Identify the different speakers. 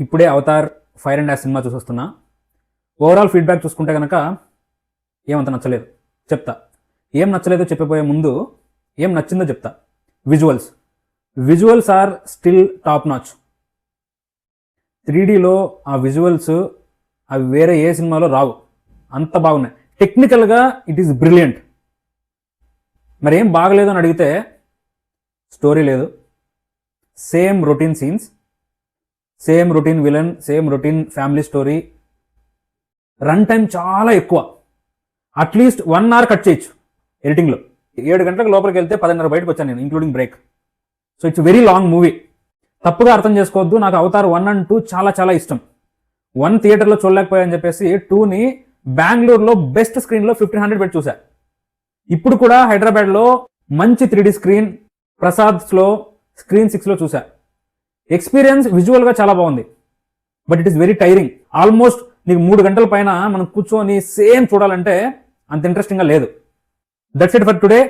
Speaker 1: ఇప్పుడే Avatar fire and ash సినిమా చూసొస్తున్నా. ఓవరాల్ ఫీడ్బ్యాక్ చూసుకుంటే కనుక ఏమంత నచ్చలేదు. చెప్తా. ఏం నచ్చలేదో చెప్పబోయే ముందు ఏం నచ్చిందో చెప్తా. Visuals visuals are still top notch త్రీడీలో ఆ విజువల్స్ అవి వేరే ఏ సినిమాలో రావు. అంత బాగున్నాయి. టెక్నికల్గా ఇట్ ఈస్ బ్రిలియంట్ మరి ఏం బాగలేదు అని అడిగితే స్టోరీ లేదు. Same routine scenes same routine villain same routine family story. Run time చాలా ఎక్కువ. అట్లీస్ట్ వన్ అవర్ కట్ చేయొచ్చు ఎడిటింగ్లో. ఏడు గంటలకు లోపలికి వెళ్తే పదిన్నర బయటకు వచ్చాను నేను including break. So it's very long movie. తప్పుగా అర్థం చేసుకోవద్దు నాకు అవతార్ వన్ అండ్ టూ చాలా చాలా ఇష్టం. వన్ థియేటర్లో చూడలేకపోయాయని చెప్పేసి టూని బెంగళూరులో బెస్ట్ స్క్రీన్లో ఫిఫ్టీన్ హండ్రెడ్ పెట్టి చూసా. ఇప్పుడు కూడా హైదరాబాద్లో మంచి త్రీ స్క్రీన్ ప్రసాద్స్లో స్క్రీన్ సిక్స్లో చూసా. ఎక్స్పీరియన్స్ విజువల్గా చాలా బాగుంది. But it is very tiring almost నీకు మూడు గంటల పైన మనం కూర్చొని సేమ్ చూడాలంటే అంత ఇంట్రెస్టింగ్గా లేదు. That's it for today